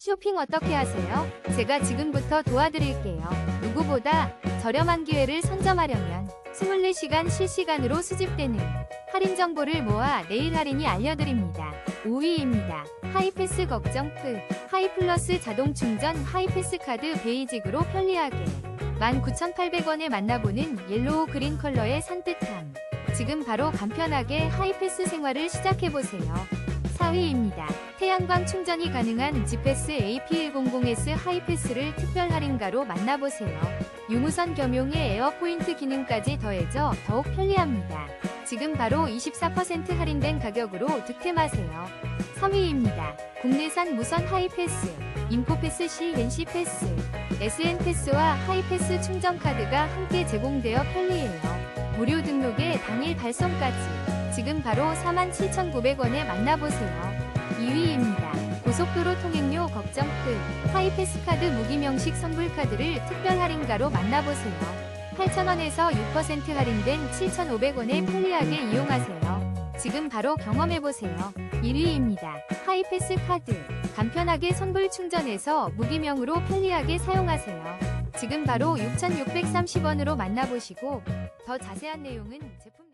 쇼핑 어떻게 하세요? 제가 지금부터 도와드릴게요. 누구보다 저렴한 기회를 선점하려면 24시간 실시간으로 수집되는 할인 정보를 모아 내일 할인이 알려드립니다. 5위입니다. 하이패스 걱정 끝. 하이플러스 자동 충전 하이패스 카드 베이직으로 편리하게 19,800원에 만나보는 옐로우 그린 컬러의 산뜻함. 지금 바로 간편하게 하이패스 생활을 시작해보세요. 4위입니다. 태양광 충전이 가능한 지패스 AP100S 하이패스를 특별 할인가로 만나보세요. 유무선 겸용의 에어포인트 기능까지 더해져 더욱 편리합니다. 지금 바로 24% 할인된 가격으로 득템하세요. 3위입니다. 국내산 무선 하이패스, 인포패스 CNC 패스, SN 패스와 하이패스 충전 카드가 함께 제공되어 편리해요. 무료 등록에 당일 발송까지 지금 바로 47,900원에 만나보세요. 2위입니다. 고속도로 통행료 걱정 끝. 하이패스 카드 무기명식 선불 카드를 특별 할인가로 만나보세요. 8,000원에서 6% 할인된 7,500원에 편리하게 이용하세요. 지금 바로 경험해보세요. 1위입니다. 하이패스 카드. 간편하게 선불 충전해서 무기명으로 편리하게 사용하세요. 지금 바로 6,630원으로 만나보시고 더 자세한 내용은 제품